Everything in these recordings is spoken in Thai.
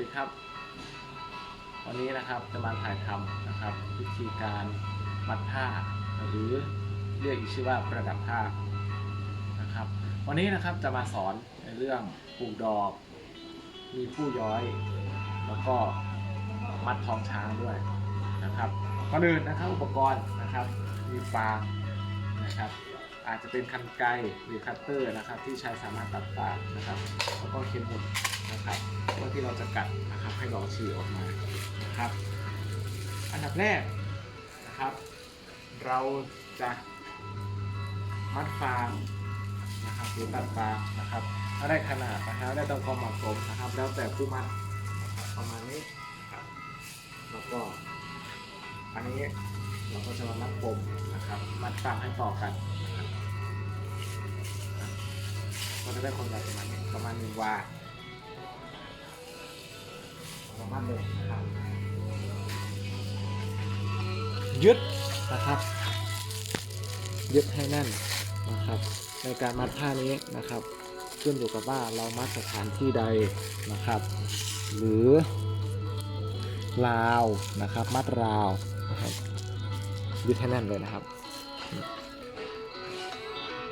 ดีครับ วันนี้นะครับจะมาถ่ายทำนะครับ วิธีการมัดผ้า หรือเรียกอีกชื่อว่าประดับผ้านะครับ วันนี้นะครับจะมาสอนในเรื่องปลูกดอก มีผู้ย้อย แล้วก็มัดทองช้างด้วยนะครับก่อนอื่นนะครับอุปกรณ์นะครับ มีฟางนะครับอาจจะเป็นคันไกหรือคัตเตอร์นะครับ ที่ใช้สามารถตัดฟางนะครับ แล้วก็เข็มหมุด นะครับเพื่อที่เราจะกัดนะครับให้ดอกฉีกออกมานะครับ อันดับแรกนะครับ เราจะมัดฟางนะครับหรือตัดฟางนะครับถ้าได้ขนาดนะครับได้ตามความเหมาะสมนะครับ แล้วแต่ผู้มัดประมาณนี้นะครับแล้วก็ อันนี้เราก็จะมามัดปมนะครับ มัดฟางให้ต่อกันนะครับก็จะได้ความยาวประมาณนี้ประมาณหนึ่งวา ประมาณเลยนะครับยึดนะครับ ยึดให้แน่นนะครับ ในการมัดผ้านี้นะครับ ขึ้นอยู่กับว่าเรามัดสถานที่ใดนะครับ หรือราวนะครับ มัดราวนะครับยึดให้แน่นเลยนะครับ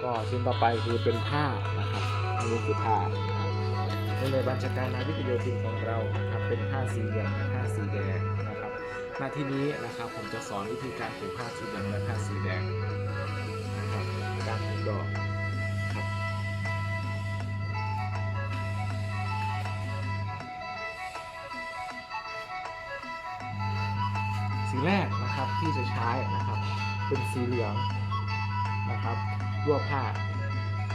ก็ชิ้นต่อไปคือเป็นผ้านะครับอันนี้คือผ้านะครับ ในในบัญชาการนาวิกโยธินของเรานะครับเป็นผ้าสีเหลืองและผ้าสีแดงนะครับหน้าที่นี้นะครับผมจะสอนวิธีการผูกผ้าสีเหลืองและผ้าสีแดงนะครับการผูกดอกครับสีแรกนะครับที่จะใช้นะครับเป็นสีเหลืองนะครับรวบผ้า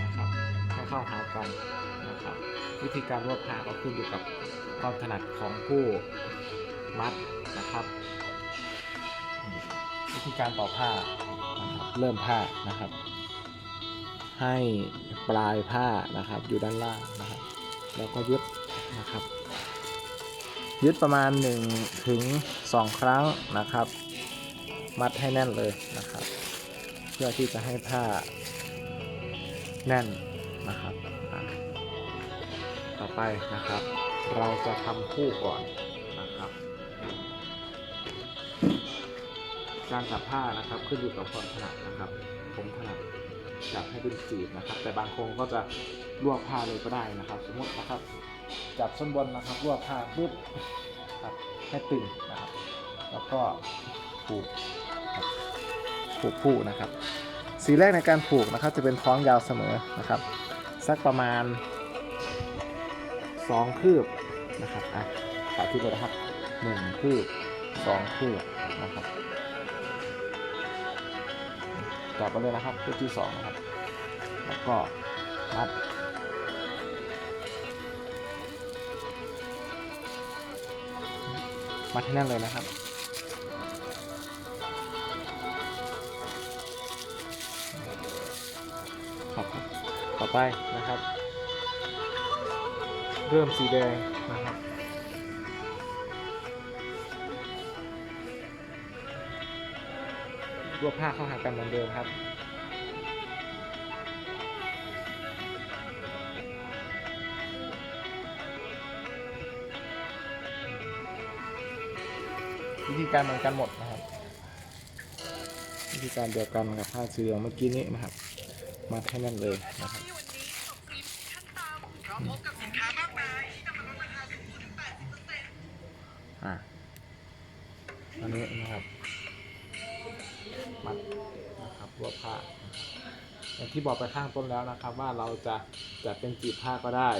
นะครับให้เข้าหากันนะครับ วิธีการรวบผ้าก็ขึ้นอยู่กับความถนัดของผู้มัดนะครับ วิธีการต่อผ้านะครับเริ่มผ้านะครับ ให้ปลายผ้านะครับอยู่ด้านล่างนะครับ แล้วก็ยึดนะครับ ยึดประมาณ1ถึง2ครั้งนะครับ มัดให้แน่นเลยนะครับ เพื่อที่จะให้ผ้าแน่นนะครับ ไปนะครับ เราจะทำคู่ก่อนนะครับ การจับผ้านะครับขึ้นอยู่กับความถนัดนะครับ ผมถนัดจับให้เป็นจีบนะครับ แต่บางคนก็จะรวบผ้าเลยก็ได้นะครับ สมมตินะครับ จับส้นบนนะครับรวบผ้าปุ๊บครับให้ตึงนะครับ แล้วก็ผูกผูกผู้นะครับ สีแรกในการผูกนะครับ จะเป็นท้องยาวเสมอนะครับ สักประมาณ 2 คืบนะครับอะสาธิตเลยนะครับ 1 คืบ 2 คืบนะครับจับไปเลยนะครับคืบที่ 2 นะครับ แล้วก็มัดมัดให้แน่นเลยนะครับครับต่อไปนะครับ เริ่มสีแดงนะครับรวบผ้าเข้าหากันเหมือนเดิมครับวิธีการเหมือนกันหมดนะครับ วิธีการเดียวกันกับผ้าสีเหลืองเมื่อกี้นี้นะครับ มาให้แน่นเลยนะครับ ที่บอกไปข้างต้นแล้วนะครับ ว่าเราจะจะเป็นจีบผ้าก็ได้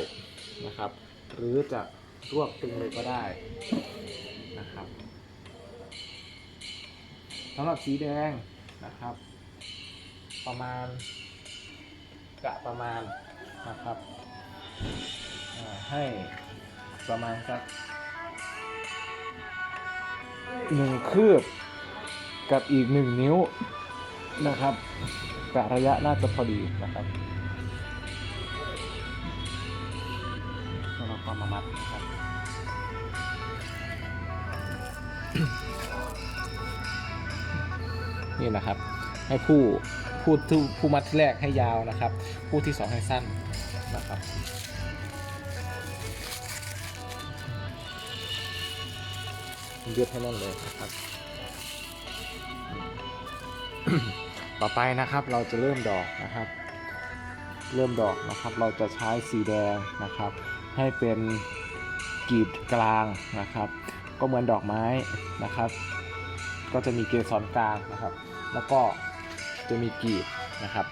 นะครับ หรือจะรวบตึงเลยก็ได้นะครับสำหรับสีแดงนะครับ ประมาณกะประมาณนะครับให้ประมาณสักหนึ่งคืบกับอีกหนึ่งนิ้วนะครับ กะระยะน่าจะพอดีนะครับแล้วเราก็มามัดนะครับนี่นะครับ ให้ผู้ผู้ที่ผู้มัดแรกให้ยาวนะครับ ผู้ที่สองให้สั้นนะครับยึดให้แน่นเลยนะครับ ต่อไปนะครับเราจะเริ่มดอกนะครับ เริ่มดอกนะครับเราจะใช้สีแดงนะครับ ให้เป็นกีบกลางนะครับ ก็เหมือนดอกไม้นะครับ ก็จะมีเกสรกลางนะครับ แล้วก็จะมีกีบนะครับ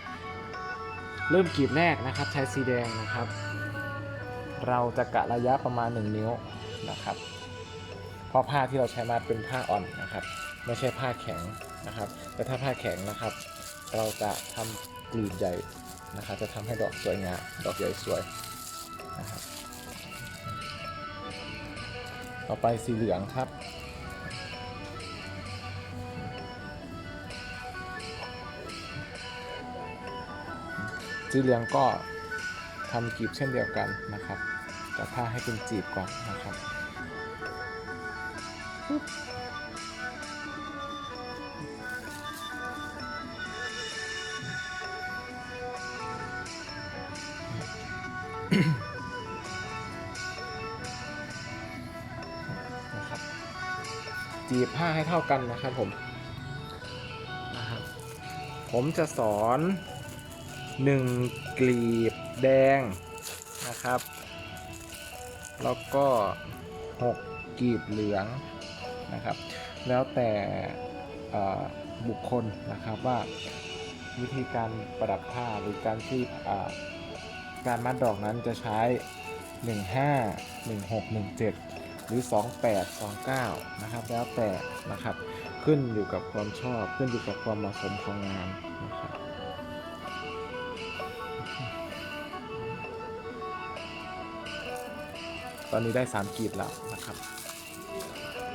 เริ่มกีบแรกนะครับ ใช้สีแดงนะครับ เราจะกะระยะประมาณ 1 นิ้วนะครับเพราะผ้าที่เราใช้มาเป็นผ้าอ่อนนะครับ ไม่ใช่ผ้าแข็งนะครับ แต่ถ้าผ้าแข็งนะครับ เราจะทำกลีบใหญ่นะครับจะทำให้ดอกสวยงามดอกใหญ่สวยนะครับต่อไปสีเหลืองครับ สีเหลืองก็ทำกลีบเช่นเดียวกันนะครับแต่ผ้าให้เป็นจีบก่อนนะครับ นะครับจีบผ้าให้เท่ากันนะครับผมนะครับผมจะสอน1กลีบแดงนะครับ แล้วก็6กลีบเหลืองนะครับ แล้วแต่บุคคลนะครับว่าวิธีการประดับผ้าหรือการที่ การมัดดอกนั้นจะใช้ 15 16 17 หรือ 28 29 นะครับ แล้วแต่นะครับ ขึ้นอยู่กับความชอบ ขึ้นอยู่กับความเหมาะสมของงานนะครับตอนนี้ได้ 3กีบแล้วนะครับ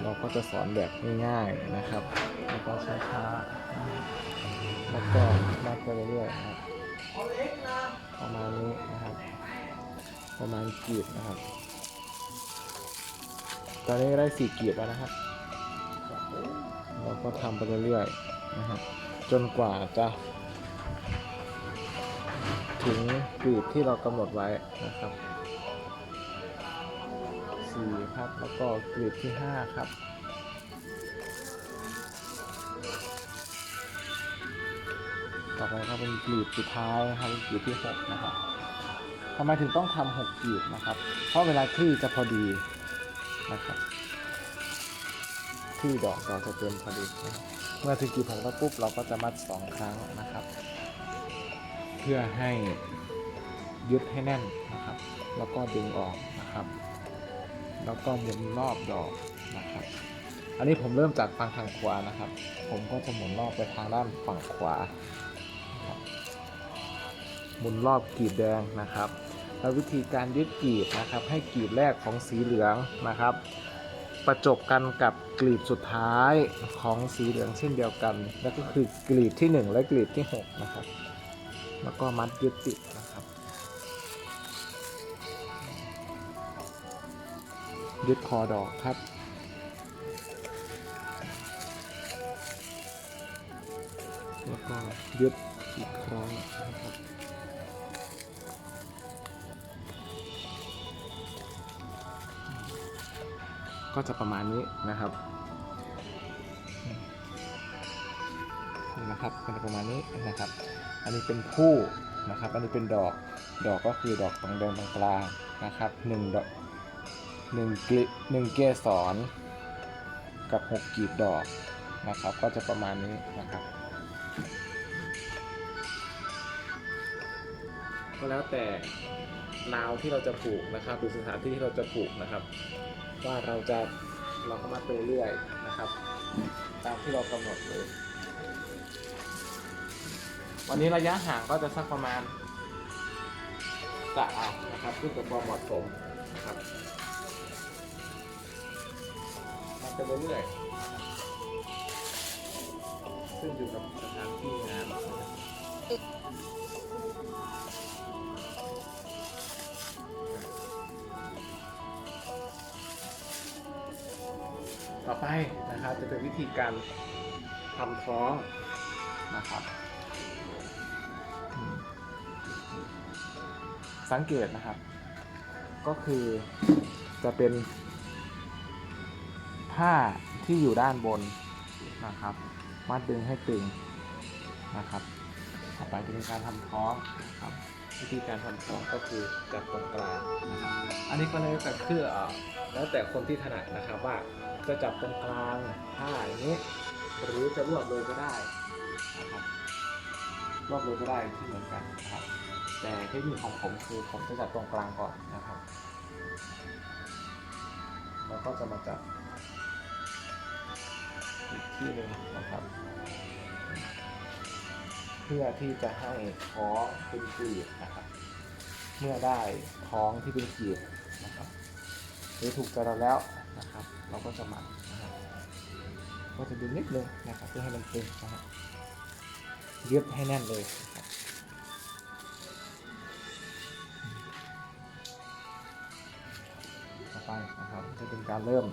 เราก็จะสอนแบบง่ายๆนะครับ แล้วก็ช้าๆแล้วก็มากไปเรื่อยๆครับประมาณนี้นะ ประมาณกีบนะครับ ตอนนี้ได้สี่กีบแล้วนะครับ เราก็ทำไปเรื่อยๆนะครับจนกว่าจะถึงกีบที่เรากำหนดไว้นะครับสี่ครับ แล้วก็กีบที่ห้าครับต่อไปก็เป็นกลีบสุดท้ายนะครับเป็นกลีบที่หกนะครับ ทำไมถึงต้องทำหกกีบนะครับ เพราะเวลาคลี่จะพอดีนะครับคลี่ดอกดอกจะเต็มพอดีนะครับเมื่อถึงกีบหกแล้วปุ๊บเราก็จะมัดสองครั้งนะครับ เพื่อให้ยึดให้แน่นนะครับ แล้วก็ดึงออกนะครับ แล้วก็หมุนรอบดอกนะครับ อันนี้ผมเริ่มจากฝั่งทางขวานะครับ ผมก็จะหมุนรอบไปทางด้านฝั่งขวาหมุนรอบกีบแดงนะครับ แล้ววิธีการยึดกลีบนะครับ ให้กลีบแรกของสีเหลืองนะครับ ประจบกันกับกลีบสุดท้ายของสีเหลืองเช่นเดียวกัน แล้วก็คือกลีบที่ 1 และกลีบที่ 6 นะครับ แล้วก็มัดยึดติดนะครับ ยึดคอดอกครับแล้วก็ยึดอีกครั้งนะครับ ก็จะประมาณนี้นะครับนี่นะครับก็จะประมาณนี้นะครับ อันนี้เป็นผู้นะครับ อันนี้เป็นดอกดอกก็คือดอกตรงแดงตรงกลางนะครับหนึ่งดอกหนึ่งกลีหนึ่งเกสรกับหกกีบดอกนะครับ ก็จะประมาณนี้นะครับ ก็แล้วแต่ราวที่เราจะปลูกนะครับหรือสถานที่ที่เราจะปลูกนะครับ ว่าเราจะเราก็มาไปเรื่อยๆนะครับ ตามที่เรากำหนดเลยวันนี้ระยะห่างก็จะสักประมาณกะเอานะครับขึ้นกับความเหมาะสมนะครับมาไปเรื่อยๆขึ้นอยู่กับสถานที่งาน ต่อไปนะครับจะเป็นวิธีการทำท้องนะครับ สังเกตนะครับ ก็คือจะเป็น ผ้าที่อยู่ด้านบนนะครับ มัดดึงให้ตึงนะครับ ต่อไปจะเป็นการทำท้องนะครับ วิธีการทำท้องก็คือจับตรงกลางนะครับอันนี้ก็แล้วแต่คือเอ่อแล้วแต่คนที่ถนัดนะครับว่าจะจับตรงกลางผ้าอย่างนี้ หรือจะรวบเลยก็ได้นะครับรวบเลยก็ได้ที่เหมือนกันนะครับแต่เทคนิคของผมคือผมจะจับตรงกลางก่อนนะครับแล้วก็จะมาจับอีกที่หนึ่งนะครับ เพื่อที่จะให้ท้องเป็นกลีบนะครับ เมื่อได้ท้องที่เป็นกลีบนะครับหรือถูกใจเราแล้วนะครับ เราก็จะหมักนะก็จะดึงนิดนึงนะครับเพื่อให้มันตึงนะครับยึดให้แน่นเลยนะครับต่อไปนะครับจะเป็นการเริ่ม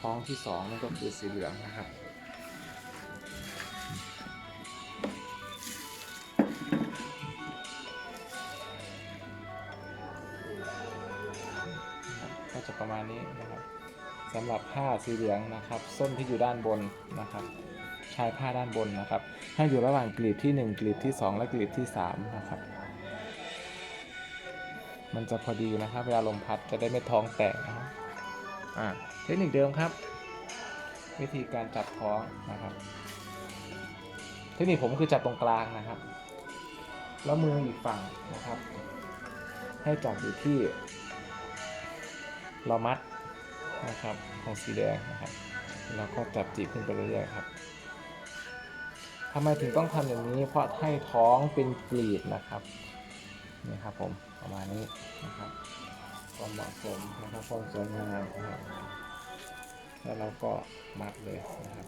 ท้องที่สองนั่นก็คือสีเหลืองนะครับ จะประมาณนี้นะครับสำหรับผ้าสีเหลืองนะครับ ส้นที่อยู่ด้านบนนะครับชายผ้าด้านบนนะครับ ให้อยู่ระหว่างกลีบที่ 1 กลีบที่ 2 และกลีบที่ 3 นะครับ มันจะพอดีนะครับเวลาลมพัดจะได้ไม่ท้องแตกนะครับอ่าเทคนิคเดิมครับ วิธีการจับท้องนะครับ เทคนิคผมคือจับตรงกลางนะครับ แล้วมืออีกฝั่งนะครับ ให้จับอยู่ที่ เรามัดนะครับของสีแดงนะครับ แล้วก็จับจีบขึ้นไปเรื่อยๆครับทำไมถึงต้องทำอย่างนี้เพราะให้ท้องเป็นกลีบนะครับนี่ครับผมประมาณนี้นะครับความเหมาะสมนะครับความสวยงามนะครับแล้วเราก็มัดเลยนะครับ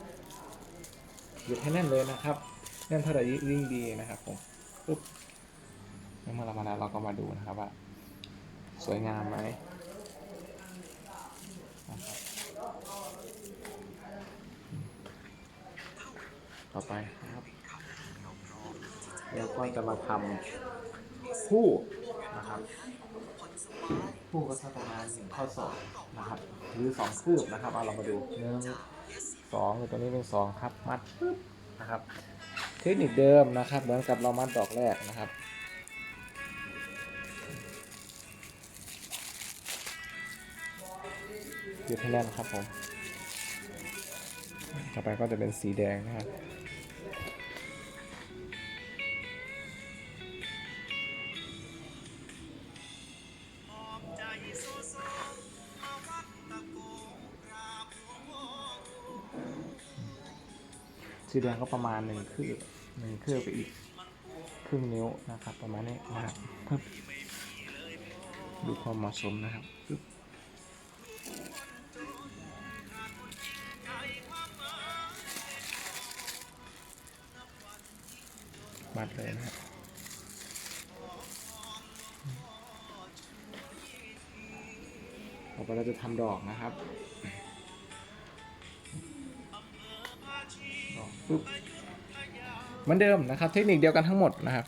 หยุดให้แน่นเลยนะครับแน่นเท่าไหร่ยิ่งดีนะครับผมปุ๊บเมื่อเรามาแล้วเราก็มาดูนะครับว่า สวยงามไหม ต่อไปนะครับเราก็จะมาทำคู่นะครับคู่ก็สักประมาณหนึ่งข้อศอกนะครับ หรือสองคืบนะครับเอาเรามาดูหนึ่งสองตัวนี้เป็นสองครับ มัดปึ๊บนะครับ เทคนิคเดิมนะครับ เหมือนกับเรามัดดอกแรกนะครับหยุดให้แน่นครับผม ต่อไปก็จะเป็นสีแดงนะครับ สีแดงก็ประมาณหนึ่งคืบหนึ่งคืบไปอีกครึ่งนิ้วนะครับ ประมาณนี้นะครับดูความเหมาะสมนะครับบมัดเลยนะครับต่อไปเราจะทำดอกนะครับ ปึ๊บเหมือนเดิมนะครับ เทคนิคเดียวกันทั้งหมดนะครับ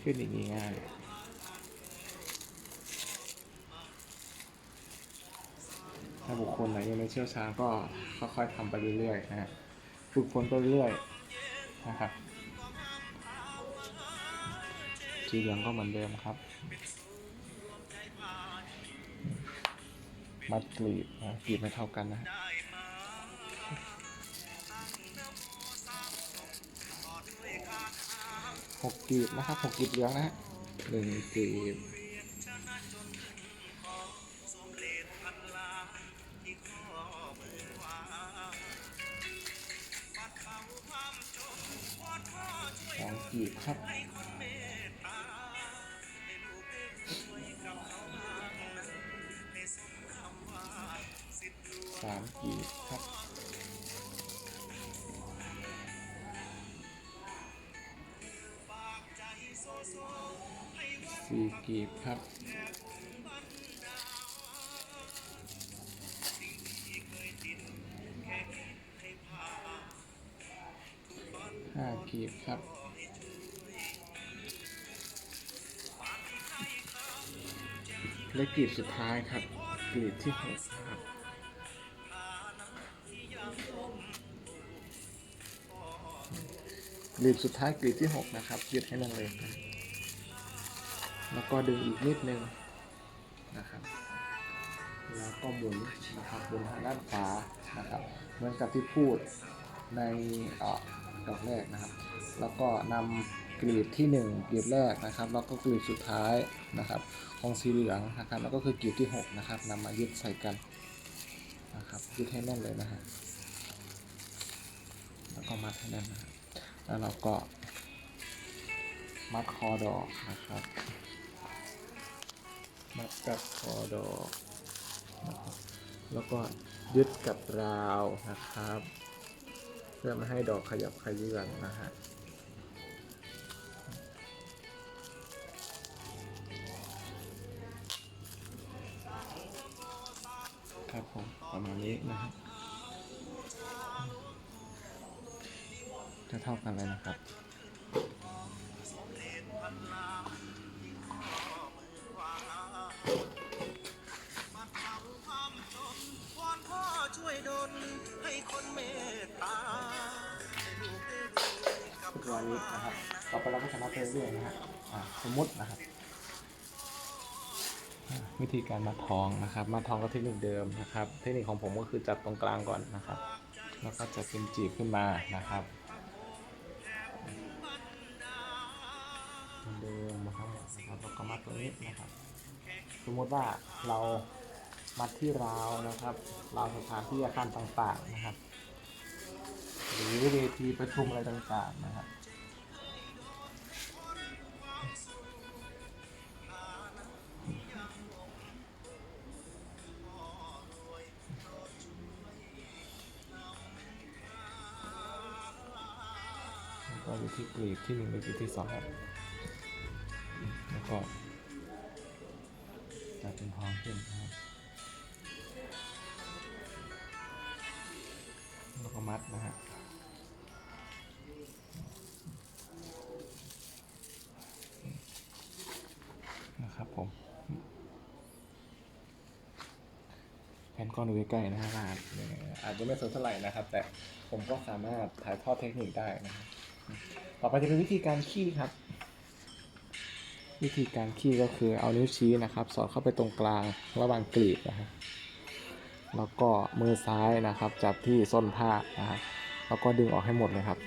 เทคนิคง่ายถ้าบุคคลไหนยังไม่เชี่ยวชาญก็ค่อยๆทำไปเรื่อยๆนะฮะฝึกฝนไปเรื่อยๆนะครับสีเหลืองก็เหมือนเดิมครับ มัดกลีบนะกลีบไม่เท่ากันนะ หกกีบนะครับหกกีบเหลืองนะฮะหนึ่งกีบสองกีบครับ กีบครับ ห้ากีบครับและกลีบสุดท้ายครับกลีบที่หกครับกลีบสุดท้ายกลีบที่หกนะครับยืดให้แรงๆนะ แล้วก็ดึงอีกนิดนึงนะครับ แล้วก็หมุนนะครับหมุนทางด้านขวานะครับ เหมือนกับที่พูดในออดอกแรกนะครับ แล้วก็นำกลีบที่หนึ่งกลีบแรกนะครับ แล้วก็กลีบสุดท้ายนะครับ ของสีเหลืองนะครับ แล้วก็คือกลีบที่หกนะครับนำมายึดใส่กันนะครับยึดให้แน่นเลยนะฮะแล้วก็มัดให้แน่นนะแล้วเราก็มัดคอดอกนะครับ มัดกับคอดอกนะครับแล้วก็ยึดกับราวนะครับ เพื่อไม่ให้ดอกขยับขยื่นนะฮะครับผมประมาณนี้นะครับจะเท่ากันเลยนะครับ ตัวนี้นะครับ ต่อไปเราก็จะนับไปเรื่อยนะฮะสมมตินะครับ วิธีการมัดทองนะครับ มัดทองก็เทคนิคเดิมนะครับ เทคนิคของผมก็คือจับตรงกลางก่อนนะครับ แล้วก็จะเป็นจีบขึ้นมานะครับเหมือนเดิมครับนะครับแล้วก็มัดตรงนี้นะครับ สมมติว่าเรามัดที่ราวนะครับ ราวสถานที่อาคารต่างๆนะครับ หรือเวทีประชุมอะไรต่างๆนะครับ ก็อยู่ที่กที่หนึ่งหรือกลีบที่สองแล้วก็จะเป็นทองขึ้นนะครับแล้วก็มัดนะฮะนะครับผมแผ่นก้อนดูใกล้ๆนะฮะอาจอาจจะไม่สวยเท่าไหร่นะครับ แต่ผมก็สามารถถ่ายทอดเทคนิคได้นะครับ ต่อไปจะเป็นวิธีการขี้ครับ วิธีการขี้ก็คือเอานิ้วชี้นะครับ สอดเข้าไปตรงกลางระหว่างกลีบนะครับแล้วก็มือซ้ายนะครับ จับที่ส้นผ้านะครับแล้วก็ดึงออกให้หมดเลยครับ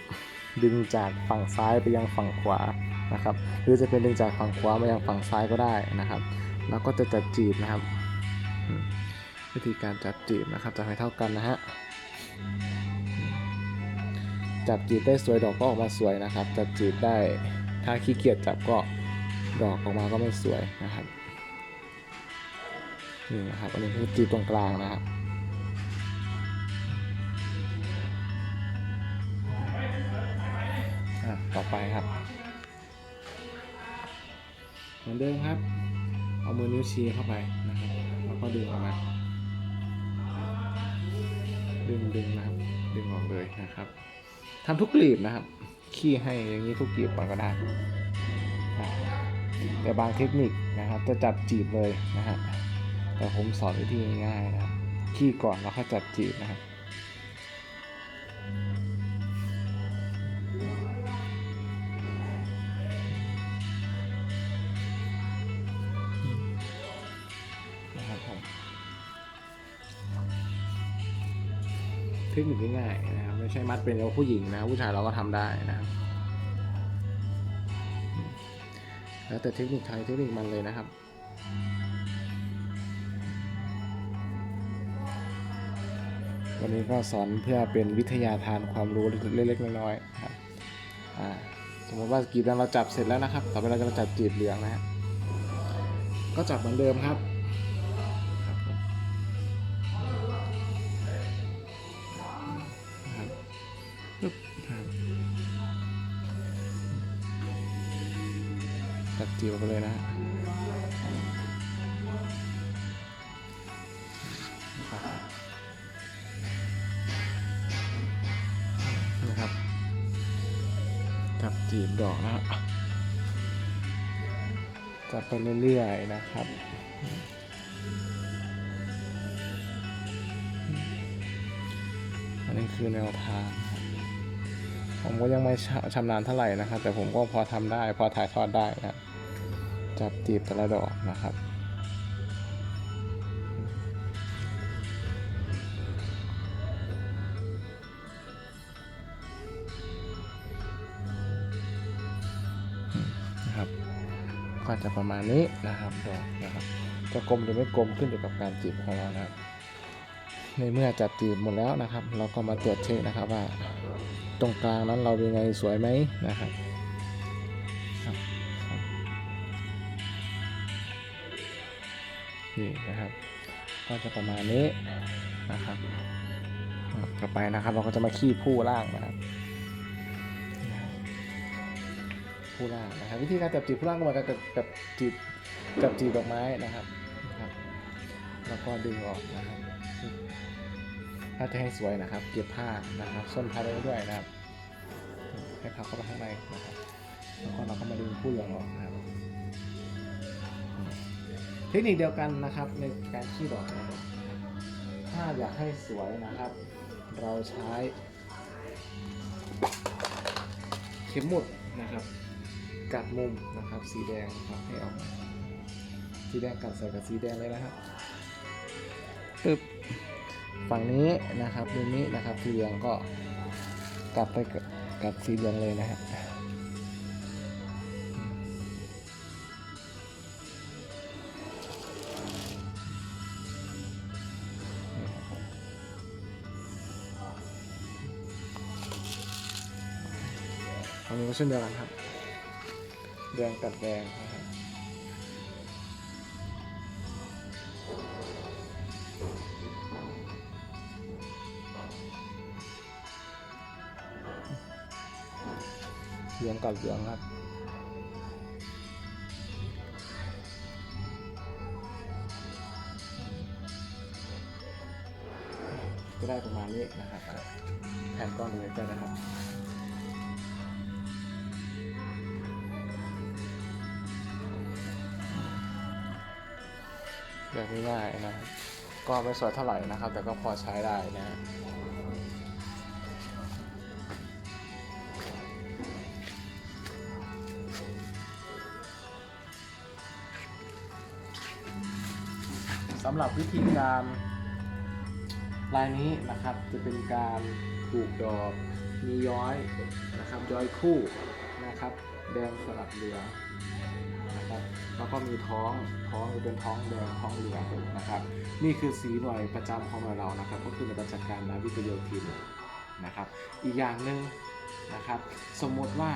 ดึงจากฝั่งซ้ายไปยังฝั่งขวานะครับ หรือจะเป็นดึงจากฝั่งขวามายังฝั่งซ้ายก็ได้นะครับ แล้วก็จะจัดจีบนะครับ วิธีการจัดจีบนะครับจะให้เท่ากันนะฮะ จับจีบได้สวยดอกก็ออกมาสวยนะครับ จับจีบได้ถ้าขี้เกียจจับก็ดอกออกมาก็ไม่สวยนะครับนี่นะครับอันนี้คือจีบตรงกลางนะครับต่อไปครับ เหมือนเดิมครับ เอามือนิ้วชี้เข้าไปนะครับแล้วก็ดึงออกมาดึงดึงนะครับ ดึงออกเลยนะครับ ทำทุกกลีบนะครับ ขี้ให้อย่างนี้ทุกกลีบก่อนก็ได้แต่บางเทคนิคนะครับ จะจับจีบเลยนะฮะแต่ผมสอนวิธีง่ายนะครับ ขี้ก่อนแล้วค่อยจับจีบนะครับเทคนิคง่ายนะครับ ใช่มัดเป็นเฉพาผู้หญิงนะผู้ชายเราก็ทำได้นะครับแล้วแต่เทคนิคใครเทคนิคมันเลยนะครับวันนี้ก็สอนเพื่อเป็นวิทยาทานความรู้เล็กๆน้อยๆครับสมมติว่ากีบแดงเราจับเสร็จแล้วนะครับ ต่อไปเราจะจับจีบเหลืองนะฮะก็จับเหมือนเดิมครับ จับจีบออกไปเลยนะนะครับจับจีบดอกนะจับไปเรื่อยๆนะครับอันนี้คือแนวทาง ผมก็ยังไม่ชชำนาญเท่าไหร่นะครับ แต่ผมก็พอทำได้ พอถ่ายทอดได้นะครับ จับจีบแต่ละดอกนะครับ นะครับ ก็จะประมาณนี้นะครับดอกนะครับ จะกลมหรือไม่กลมขึ้นอยู่กับการจีบของเรานะครับ ในเมื่อจัดจีบหมดแล้วนะครับ เราก็มาตรวจเช็คนะครับว่า ตรงกลางนั้นเราเป็นไงสวยไหมนะครับ นี่นะครับ ก็จะประมาณนี้นะครับ ต่อไปนะครับเราก็จะมาขี้ผู้ล่างนะครับผู้ล่างนะครับ วิธีการจับจีบผู้ล่างก็เหมือนกับกับจีบจับจีบดอกไม้นะครับนะครับแล้วก็ดึงออกนะครับถ้าจะให้สวยนะครับ เก็บผ้านะครับส้นผ้าได้ด้วยนะครับให้พับเข้าไปข้างในนะครับแล้วก็เราก็มาดึงผู้เหลืองออกนะครับ เทคนิคเดียวกันนะครับในการขี้ดอกนะครับถ้าอยากให้สวยนะครับ เราใช้เข็มหมุดนะครับ กัดมุมนะครับสีแดงครับให้ออกมาสีแดงกัดใส่กับสีแดงเลยนะครับปึ๊บฝั่งนี้นะครับมุมนี้นะครับสีเหลืองก็กลับไปกับสีเหลืองเลยนะฮะ นี้ก็เช่นเดียวกันครับ แดงกัดแดงนะครับเหลืองกับเหลืองครับก็ได้ประมาณนี้นะครับแผ่นก้อนนี้ก็นะครับ แบบง่ายๆนะก็ไม่สวยเท่าไหร่นะครับ แต่ก็พอใช้ได้นะสำหรับวิธีการลายนี้นะครับจะเป็นการปลูกดอกมีย้อยนะครับย้อยคู่นะครับแดงสลับเหลือง แล้วก็มีท้องท้องจะเป็นท้องแดงท้องเหลืองนะครับ นี่คือสีหน่วยประจำของหน่วยเรานะครับ ก็คือในประจัดการนาวิกโยธินนะครับ อีกอย่างหนึ่งนะครับ สมมติว่า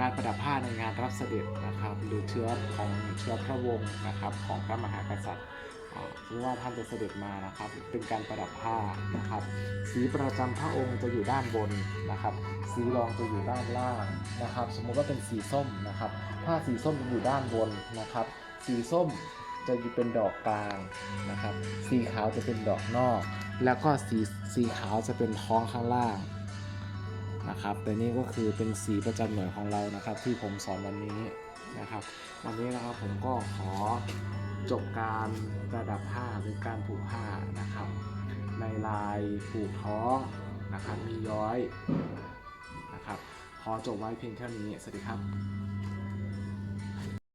การประดับผ้าในงานรับเสด็จนะครับ หรือเชื้อของเชื้อพระวงศ์นะครับของพระมหากษัตริย์ อ่าสมมติว่าท่านจะเสด็จมานะครับ เป็นการประดับผ้านะครับ สีประจำพระองค์จะอยู่ด้านบนนะครับ สีรองจะอยู่ด้านล่างนะครับ สมมุติว่าเป็นสีส้มนะครับ ผ้าสีส้มจะอยู่ด้านบนนะครับ สีส้มจะอยู่เป็นดอกกลางนะครับ สีขาวจะเป็นดอกนอก แล้วก็สีสีขาวจะเป็นท้องข้างล่างนะครับ แต่นี่ก็คือเป็นสีประจำหน่วยของเรานะครับ ที่ผมสอนวันนี้นะครับ วันนี้นะครับผมก็ขอ จบการประดับผ้าหรือการผูกผ้านะครับ ในลายผูกท้องนะครับมีย้อยนะครับขอจบไว้เพียงเท่านี้ สวัสดีครับ